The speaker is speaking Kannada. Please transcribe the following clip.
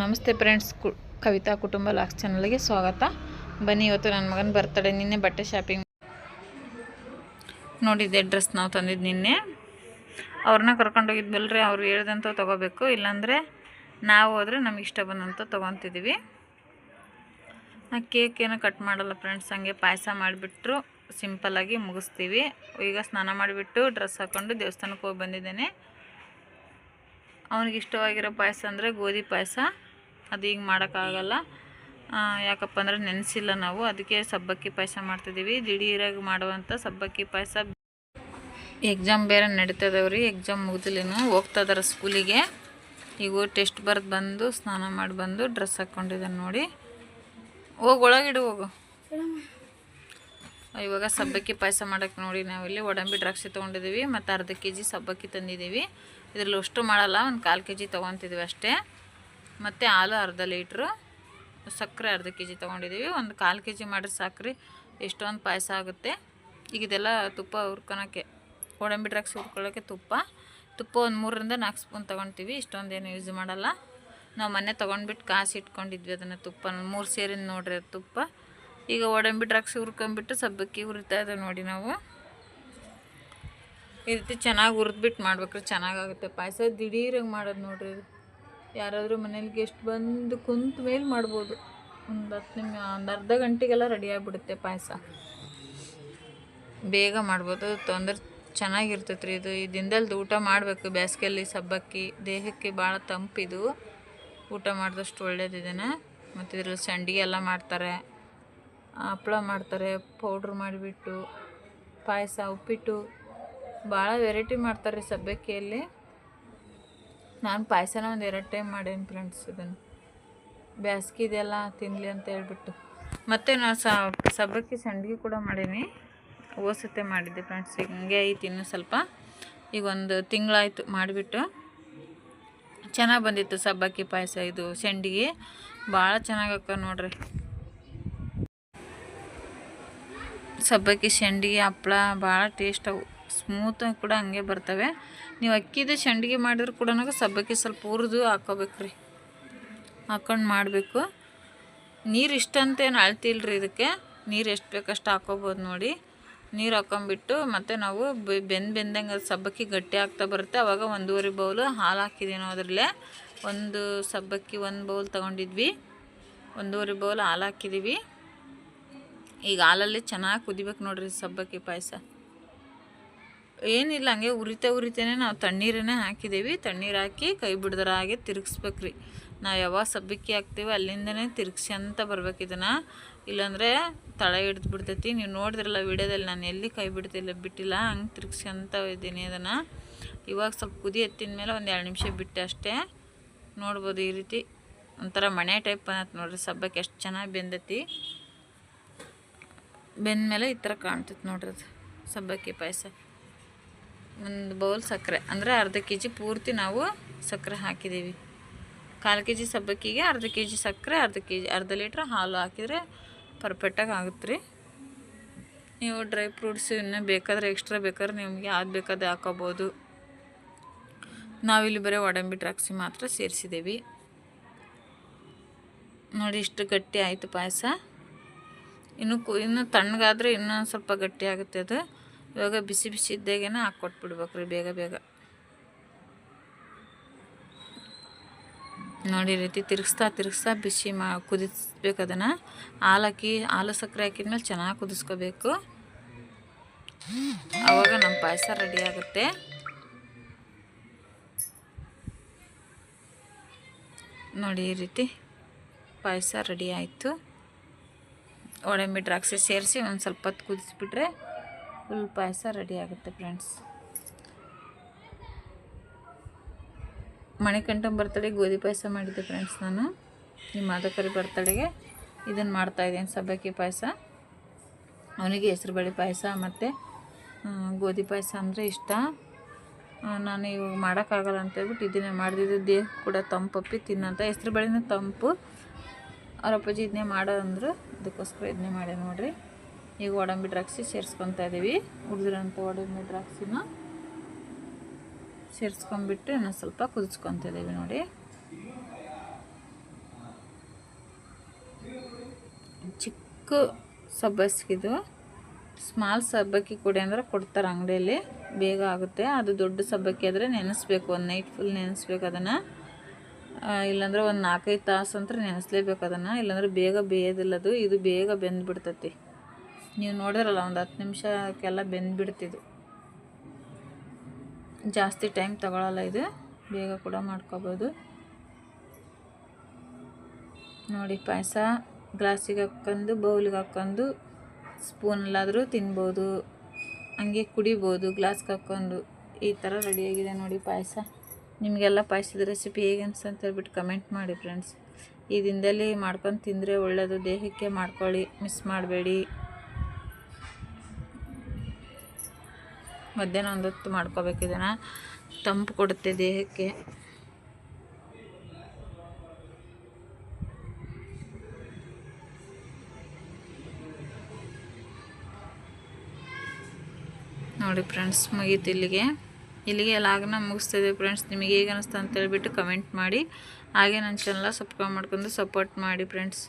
ನಮಸ್ತೆ ಫ್ರೆಂಡ್ಸ್. ಕು ಕವಿತಾ ಕುಟುಂಬ ಲಾಕ್ಸ್ ಚಾನಲ್ಗೆ ಸ್ವಾಗತ. ಬನ್ನಿ, ಇವತ್ತು ನನ್ನ ಮಗನ ಬರ್ತಡೆ. ನಿನ್ನೆ ಬಟ್ಟೆ ಶಾಪಿಂಗ್ ನೋಡಿದ್ದೆ, ಡ್ರೆಸ್ ನಾವು ತಂದಿದ್ದು ನಿನ್ನೆ. ಅವ್ರನ್ನ ಕರ್ಕೊಂಡೋಗಿದ್ವಲ್ರಿ ಅವ್ರು ಹೇಳ್ದಂಥ ತೊಗೋಬೇಕು. ಇಲ್ಲಾಂದರೆ ನಾವು ಹೋದರೆ ನಮಗೆ ಇಷ್ಟ ಬಂದಂಥ ತೊಗೊತಿದ್ದೀವಿ ಆ ಕೇಕ್ ಏನೋ ಕಟ್ ಮಾಡಲ್ಲ ಫ್ರೆಂಡ್ಸ್. ಹಂಗೆ ಪಾಯಸ ಮಾಡಿಬಿಟ್ರು. ಸಿಂಪಲ್ಲಾಗಿ ಮುಗಿಸ್ತೀವಿ. ಈಗ ಸ್ನಾನ ಮಾಡಿಬಿಟ್ಟು ಡ್ರೆಸ್ ಹಾಕ್ಕೊಂಡು ದೇವಸ್ಥಾನಕ್ಕೆ ಹೋಗಿ ಬಂದಿದ್ದೇನೆ. ಅವನಿಗೆ ಇಷ್ಟವಾಗಿರೋ ಪಾಯಸ ಅಂದರೆ ಗೋಧಿ ಪಾಯಸ. ಅದು ಈಗ ಮಾಡೋಕ್ಕಾಗಲ್ಲ. ಯಾಕಪ್ಪ ಅಂದರೆ ನೆನೆಸಿಲ್ಲ ನಾವು. ಅದಕ್ಕೆ ಸಬ್ಬಕ್ಕಿ ಪಾಯಸ ಮಾಡ್ತಿದ್ದೀವಿ ದಿಢೀರಾಗಿ ಮಾಡುವಂಥ ಸಬ್ಬಕ್ಕಿ ಪಾಯಸ. ಎಕ್ಸಾಮ್ ಬೇರೆ ನಡೀತದವ್ರಿ. ಎಕ್ಸಾಮ್ ಮುಗ್ದಿಲ್ಲಿನು ಹೋಗ್ತಾ ಇದಾರೆ ಸ್ಕೂಲಿಗೆ. ಈಗ ಟೆಸ್ಟ್ ಬರೆದು ಬಂದು, ಸ್ನಾನ ಮಾಡಿ ಬಂದು ಡ್ರೆಸ್ ಹಾಕ್ಕೊಂಡಿದ್ದಾನೆ ನೋಡಿ. ಹೋಗಿ, ಒಳಗಿಡು ಹೋಗು. ಇವಾಗ ಸಬ್ಬಕ್ಕಿ ಪಾಯಸ ಮಾಡೋಕ್ಕೆ ನೋಡಿ ನಾವಿಲ್ಲಿ. ಒಡಂಬಿ ದ್ರಾಕ್ಷಿ ತೊಗೊಂಡಿದ್ದೀವಿ ಮತ್ತು ಅರ್ಧ ಕೆ ಜಿ ಸಬ್ಬಕ್ಕಿ ತಂದಿದ್ದೀವಿ ಇದರಲ್ಲಿ ಅಷ್ಟು ಮಾಡಲ್ಲ. ಒಂದು ಕಾಲು ಕೆ ಜಿ ತೊಗೊತಿದ್ವಿ ಅಷ್ಟೇ. ಮತ್ತು ಹಾಲು ಅರ್ಧ ಲೀಟ್ರು, ಸಕ್ಕರೆ ಅರ್ಧ ಕೆ ಜಿ ತೊಗೊಂಡಿದ್ದೀವಿ. ಒಂದು ಕಾಲು ಕೆ ಜಿ ಮಾಡಿದ್ರೆ ಸಾಕ್ರಿ, ಎಷ್ಟೊಂದು ಪಾಯಸ ಆಗುತ್ತೆ. ಈಗ ಇದೆಲ್ಲ ತುಪ್ಪ ಹುರ್ಕೊಳಕ್ಕೆ, ಗೋಡಂಬಿ ಡ್ರಾಕ್ಸ್ ಹುರ್ಕೊಳ್ಳೋಕ್ಕೆ ತುಪ್ಪ. ತುಪ್ಪ ಒಂದು ಮೂರರಿಂದ ನಾಲ್ಕು ಸ್ಪೂನ್ ತೊಗೊಳ್ತೀವಿ ಇಷ್ಟೊಂದೇನು ಯೂಸ್ ಮಾಡಲ್ಲ. ನಾವು ಮೊನ್ನೆ ತೊಗೊಂಡ್ಬಿಟ್ಟು ಕಾಸು ಇಟ್ಕೊಂಡಿದ್ವಿ ಅದನ್ನು ತುಪ್ಪ. ಮೂರು ಸೇರಿನ ನೋಡ್ರಿ ಅದು ತುಪ್ಪ. ಈಗ ಗೋಡಂಬಿ ಡ್ರಾಕ್ಸ್ ಹುರ್ಕೊಂಬಿಟ್ಟು ಸಬ್ಬಕ್ಕಿ ಹುರಿತಾ ಇದೆ ನೋಡಿ ನಾವು. ಈ ರೀತಿ ಚೆನ್ನಾಗಿ ಹುರಿದ್ಬಿಟ್ಟು ಮಾಡ್ಬೇಕ್ರಿ ಚೆನ್ನಾಗಾಗುತ್ತೆ ಪಾಯಸ. ದಿಢೀರಾಗಿ ಮಾಡೋದು ನೋಡ್ರಿ ಯಾರಾದರೂ ಮನೇಲಿ ಗೆಸ್ಟ್ ಬಂದು ಕುಂತ ಮೇಲೆ ಮಾಡ್ಬೋದು. ಒಂದು ಹತ್ತು ನಿಮಿಷ ಒಂದು ಅರ್ಧ ಗಂಟೆಗೆಲ್ಲ ರೆಡಿ ಆಗಿಬಿಡುತ್ತೆ ಪಾಯಸ. ಬೇಗ ಮಾಡ್ಬೋದು. ತೊಂದರೆ ಚೆನ್ನಾಗಿರ್ತೈತೆ ರೀ ಇದು. ಈ ದಿನದಲ್ಲಿ ಊಟ ಮಾಡಬೇಕು. ಬೇಸಿಗೆಯಲ್ಲಿ ಸಬ್ಬಕ್ಕಿ, ದೇಹಕ್ಕೆ ಭಾಳ ತಂಪಿದು ಊಟ ಮಾಡಿದಷ್ಟು ಒಳ್ಳೇದಿದೇನೆ. ಮತ್ತು ಇದ್ರಲ್ಲಿ ಸಂಡಿಗೆ ಎಲ್ಲ ಮಾಡ್ತಾರೆ. ಹಪ್ಪಳ ಮಾಡ್ತಾರೆ. ಪೌಡ್ರ್ ಮಾಡಿಬಿಟ್ಟು, ಪಾಯಸ, ಉಪ್ಪಿಟ್ಟು ಭಾಳ ವೆರೈಟಿ ಮಾಡ್ತಾರೆ ರೀ ಸಬ್ಬಕ್ಕಿಯಲ್ಲಿ. ನಾನು ಪಾಯಸನ ಒಂದು ಎರಡು ಟೈಮ್ ಮಾಡೇನಿ ಫ್ರೆಂಡ್ಸ್ ಇದನ್ನು ಬ್ಯಾಸ್ಗಿದೆಲ್ಲ ತಿನ್ನಲಿ ಅಂತ ಹೇಳ್ಬಿಟ್ಟು. ಮತ್ತು ನಾನು ಸಬ್ಬಕ್ಕಿ ಸಂಡಿಗೆ ಕೂಡ ಮಾಡೀನಿ. ಓಸತ್ತೆ ಮಾಡಿದ್ದೆ ಫ್ರೆಂಡ್ಸ್ ಈಗ, ಹಂಗೆ ಐತಿ ಇನ್ನೂ ಸ್ವಲ್ಪ. ಈಗ ಒಂದು ತಿಂಗಳಾಯಿತು ಮಾಡಿಬಿಟ್ಟು. ಚೆನ್ನಾಗಿ ಬಂದಿತ್ತು ಸಬ್ಬಕ್ಕಿ ಪಾಯಸ ಇದು, ಸಂಡಿಗೆ. ಭಾಳ ಚೆನ್ನಾಗಕ್ಕ ನೋಡ್ರಿ. ಸಬ್ಬಕ್ಕಿ, ಸಂಡಿಗೆ, ಹಪ್ಳ ಭಾಳ ಟೇಸ್ಟ್ ಅವು. ಸ್ಮೂತ್ ಕೂಡ ಹಂಗೆ ಬರ್ತವೆ. ನೀವು ಅಕ್ಕಿದು ಸಂಡಿಗೆ ಮಾಡಿದ್ರು ಕೂಡ ಸಬ್ಬಕ್ಕಿ ಸ್ವಲ್ಪ ಹುರಿದು ಹಾಕೋಬೇಕು ರೀ. ಹಾಕೊಂಡು ಮಾಡಬೇಕು. ನೀರು ಇಷ್ಟಂತೇನು ರೀ ಇದಕ್ಕೆ. ನೀರು ಎಷ್ಟು ಬೇಕಷ್ಟು ಹಾಕೋಬೋದು ನೋಡಿ. ನೀರು ಹಾಕೊಂಬಿಟ್ಟು ಮತ್ತು ನಾವು ಬೆಂದು ಬೆಂದಂಗೆ ಸಬ್ಬಕ್ಕಿ ಗಟ್ಟಿ ಆಗ್ತಾ ಬರುತ್ತೆ. ಆವಾಗ ಒಂದೂವರೆ ಬೌಲು ಹಾಲು ಹಾಕಿದ್ದೀನೋ ಅದರಲ್ಲೇ ಒಂದು ಸಬ್ಬಕ್ಕಿ ಒಂದು ಬೌಲ್ ತೊಗೊಂಡಿದ್ವಿ. ಒಂದೂವರೆ ಬೌಲ್ ಹಾಲು ಹಾಕಿದ್ದೀವಿ ಈಗ ಹಾಲಲ್ಲಿ ಚೆನ್ನಾಗಿ ಕುದಿಬೇಕು ನೋಡಿರಿ ಸಬ್ಬಕ್ಕಿ ಪಾಯಸ. ಏನಿಲ್ಲ, ಹಂಗೆ ಉರಿತಾ ಉರಿತೇನೆ ನಾವು ತಣ್ಣೀರನ್ನೇ ಹಾಕಿದ್ದೀವಿ. ತಣ್ಣೀರು ಹಾಕಿ ಕೈ ಬಿಡ್ದರ ಹಾಗೆ ತಿರುಗಿಸ್ಬೇಕ್ರಿ. ನಾವು ಯಾವಾಗ ಸಬ್ಬಕ್ಕಿ ಹಾಕ್ತೀವಿ ಅಲ್ಲಿಂದನೇ ತಿರುಗಿಸಿ ಅಂತ ಬರ್ಬೇಕು ಇದನ್ನು. ಇಲ್ಲಾಂದರೆ ತಳ ಹಿಡ್ದು ಬಿಡ್ತೈತಿ. ನೀವು ನೋಡಿದ್ರಲ್ಲ ವಿಡಿಯೋದಲ್ಲಿ, ನಾನು ಎಲ್ಲಿ ಕೈ ಬಿಡ್ತಿಲ್ಲ, ಬಿಟ್ಟಿಲ್ಲ, ಹಂಗೆ ತಿರುಗಿಸಿ ಅಂತ ಇದ್ದೀನಿ ಅದನ್ನು ಇವಾಗ ಸ್ವಲ್ಪ ಕುದಿ ಎತ್ತಿದ ಮೇಲೆ ಒಂದು ಎರಡು ನಿಮಿಷ ಬಿಟ್ಟೆ ಅಷ್ಟೇ. ನೋಡ್ಬೋದು ಈ ರೀತಿ. ಒಂಥರ ಮಣೆ ಟೈಪ್ ಅನ್ನತ್ತೆ ನೋಡ್ರಿ ಸಬ್ಬಕ್ಕೆ, ಎಷ್ಟು ಚೆನ್ನಾಗಿ ಬೆಂದೈತಿ. ಬೆಂದಮೇಲೆ ಈ ಥರ ಕಾಣ್ತೈತೆ ನೋಡ್ರಿ ಅದು ಸಬ್ಬಕ್ಕಿ ಪಾಯಸ. ಒಂದು ಬೌಲ್ ಸಕ್ಕರೆ. ಅಂದರೆ ಅರ್ಧ ಕೆ ಜಿ ಪೂರ್ತಿ ನಾವು ಸಕ್ಕರೆ ಹಾಕಿದ್ದೀವಿ. ಕಾಲು ಕೆ ಜಿ ಸಬ್ಬಕ್ಕಿಗೆ ಅರ್ಧ ಕೆ ಜಿ ಸಕ್ಕರೆ, ಅರ್ಧ ಕೆ ಜಿ ಅರ್ಧ ಲೀಟ್ರ್ ಹಾಲು ಹಾಕಿದರೆ ಪರ್ಫೆಕ್ಟಾಗಿ ಆಗುತ್ತೆ ರೀ. ನೀವು ಡ್ರೈ ಫ್ರೂಟ್ಸ್ ಇನ್ನೂ ಬೇಕಾದ್ರೆ ಎಕ್ಸ್ಟ್ರಾ ಬೇಕಾದ್ರೆ ನಿಮಗೆ ಯಾವ್ದು ಬೇಕಾದ್ರೆ ಹಾಕೋಬೋದು. ನಾವಿಲ್ಲಿ ಬರೀ ಒಡಂಬಿ ಟ್ರಾಕ್ಸಿ ಮಾತ್ರ ಸೇರಿಸಿದ್ದೀವಿ. ನೋಡಿ ಇಷ್ಟು ಗಟ್ಟಿ ಆಯಿತು ಪಾಯಸ. ಇನ್ನು ಕು, ಇನ್ನು ತಣ್ಣಗಾದರೆ ಇನ್ನೂ ಸ್ವಲ್ಪ ಗಟ್ಟಿ ಆಗುತ್ತೆ ಅದು. ಇವಾಗ ಬಿಸಿ ಬಿಸಿ ಇದ್ದಾಗೇನೆ ಹಾಕ್ಕೊಟ್ಬಿಡ್ಬೇಕ್ರಿ ಬೇಗ ಬೇಗ. ನೋಡಿ ರೀತಿ ತಿರುಗಿಸ್ತಾ ತಿರುಗಿಸ್ತಾ ಬಿಸಿ ಮಾ ಕುದಿಸ್ಬೇಕು ಅದನ್ನು. ಹಾಕಿ, ಹಾಲು ಸಕ್ಕರೆ ಹಾಕಿದ್ಮೇಲೆ ಚೆನ್ನಾಗಿ ಕುದಿಸ್ಕೋಬೇಕು. ಆವಾಗ ನಮ್ಮ ಪಾಯಸ ರೆಡಿ ಆಗುತ್ತೆ. ನೋಡಿ ಈ ರೀತಿ ಪಾಯಸ ರೆಡಿ ಆಯಿತು. ಒಡಂಬಿ ದ್ರಾಕ್ಷಿ ಸೇರಿಸಿ ಒಂದು ಸ್ವಲ್ಪ ಹೊತ್ತು ಕುದಿಸ್ಬಿಟ್ರೆ ಫುಲ್ ಪಾಯಸ ರೆಡಿ ಆಗುತ್ತೆ ಫ್ರೆಂಡ್ಸ್ ಮಣಿಕಂಠಮ್ ಬರ್ತಡೆ ಗೋಧಿ ಪಾಯಸ ಮಾಡಿದ್ದೆ ಫ್ರೆಂಡ್ಸ್ ನಾನು. ಈ ಮಾದಕರಿ ಬರ್ತಡೆಗೆ ಇದನ್ನು ಮಾಡ್ತಾಯಿದ್ದೀನಿ ಸಬ್ಬಕ್ಕಿ ಪಾಯಸ. ಅವನಿಗೆ ಹೆಸರುಬೇಳೆ ಪಾಯಸ ಮತ್ತು ಗೋಧಿ ಪಾಯಸ ಅಂದರೆ ಇಷ್ಟ. ನಾನು ಇವಾಗ ಮಾಡೋಕ್ಕಾಗಲ್ಲ ಅಂತೇಳ್ಬಿಟ್ಟು ಇದನ್ನೇ ಮಾಡಿದ್ದು ದೇಹ ಕೂಡ ತಂಪಪ್ಪಿ ತಿನ್ನಂತ. ಹೆಸ್ರು ಬೇಳೆನೂ ತಂಪು. ಅವ್ರ ಅಪ್ಪಾಜಿ ಇದನ್ನೇ ಮಾಡೋ ಅಂದರು ಅದಕ್ಕೋಸ್ಕರ ಇದನ್ನೇ ಮಾಡ್ಯ ನೋಡ್ರಿ. ಈಗ ಗೋಡಂಬಿ ದ್ರಾಕ್ಷಿ ಸೇರಿಸ್ಕೊತ ಇದ್ದೀವಿ ಉಳಿದಿರೋಂಥ ಗೋಡಂಬಿ ದ್ರಾಕ್ಷಿನ ಸೇರಿಸ್ಕೊಂಡ್ಬಿಟ್ಟು ಇನ್ನೊಂದು ಸ್ವಲ್ಪ ಕುದಿಸ್ಕೊತ ಇದ್ದೀವಿ ನೋಡಿ. ಚಿಕ್ಕ ಸಬ್ಬಸ್ಗಿದು ಸ್ಮಾಲ್ ಸಬ್ಬಕ್ಕಿ ಕೊಡಿ ಅಂದ್ರೆ ಕೊಡ್ತಾರೆ ಅಂಗಡಿಯಲ್ಲಿ. ಬೇಗ ಆಗುತ್ತೆ. ಅದು ದೊಡ್ಡ ಸಬ್ಬಕ್ಕಿ ಆದರೆ ನೆನೆಸ್ಬೇಕು. ಒಂದು ನೈಟ್ ಫುಲ್ ನೆನೆಸ್ಬೇಕು ಅದನ್ನು. ಇಲ್ಲಾಂದ್ರೆ ಒಂದು ನಾಲ್ಕೈದು ತಾಸು ಅಂತ ನೆನೆಸ್ಲೇಬೇಕು ಅದನ್ನು. ಇಲ್ಲಾಂದ್ರೆ ಬೇಗ ಬೇಯೋದಿಲ್ಲದು ಇದು ಬೇಗ ಬೆಂದ್ಬಿಡ್ತೈತಿ. ನೀವು ನೋಡಿದ್ರಲ್ಲ, ಒಂದು ಹತ್ತು ನಿಮಿಷಕ್ಕೆಲ್ಲ ಬೆಂದ್ಬಿಡ್ತಿದ್ದು ಜಾಸ್ತಿ ಟೈಮ್ ತಗೊಳ್ಳಲ್ಲ ಇದು. ಬೇಗ ಕೂಡ ಮಾಡ್ಕೋಬೋದು. ನೋಡಿ, ಪಾಯಸ ಗ್ಲಾಸಿಗೆ ಹಾಕ್ಕೊಂಡು, ಬೌಲಿಗೆ ಹಾಕ್ಕೊಂಡು, ಸ್ಪೂನಲ್ಲಾದರೂ ತಿನ್ಬೋದು. ಹಂಗೆ ಕುಡಿಬೋದು, ಗ್ಲಾಸ್ಗೆ ಹಾಕ್ಕೊಂಡು. ಈ ಥರ ರೆಡಿಯಾಗಿದೆ ನೋಡಿ ಪಾಯಸ. ನಿಮಗೆಲ್ಲ ಪಾಯಸದ ರೆಸಿಪಿ ಹೇಗೆ ಅಂತ ಹೇಳ್ಬಿಟ್ಟು ಕಮೆಂಟ್ ಮಾಡಿ ಫ್ರೆಂಡ್ಸ್ ಈ ದಿನದಲ್ಲಿ ಮಾಡ್ಕೊಂಡು ತಿಂದರೆ ಒಳ್ಳೆಯದು ದೇಹಕ್ಕೆ ಮಾಡ್ಕೊಳ್ಳಿ ಮಿಸ್ ಮಾಡಬೇಡಿ. ಮಧ್ಯಾಹ್ನ ಒಂದು ಹೊತ್ತು ಮಾಡ್ಕೋಬೇಕು ಇದನ್ನು. ತಂಪು ಕೊಡುತ್ತೆ ದೇಹಕ್ಕೆ. ನೋಡಿ ಫ್ರೆಂಡ್ಸ್ ಮುಗೀತು ಇಲ್ಲಿಗೆ. ಇಲ್ಲಿಗೆ ಲಾಗ್ನ ಮುಗಿಸ್ತಿದ್ದೆ ಫ್ರೆಂಡ್ಸ್ ನಿಮಗೆ ಹೇಗೆ ಅನ್ನಿಸ್ತು ಅಂತ ಹೇಳ್ಬಿಟ್ಟು ಕಮೆಂಟ್ ಮಾಡಿ. ಹಾಗೆ ನನ್ನ ಚಾನಲ್ ಸಬ್ಸ್ಕ್ರೈಬ್ ಮಾಡ್ಕೊಂಡು ಸಪೋರ್ಟ್ ಮಾಡಿ ಫ್ರೆಂಡ್ಸ್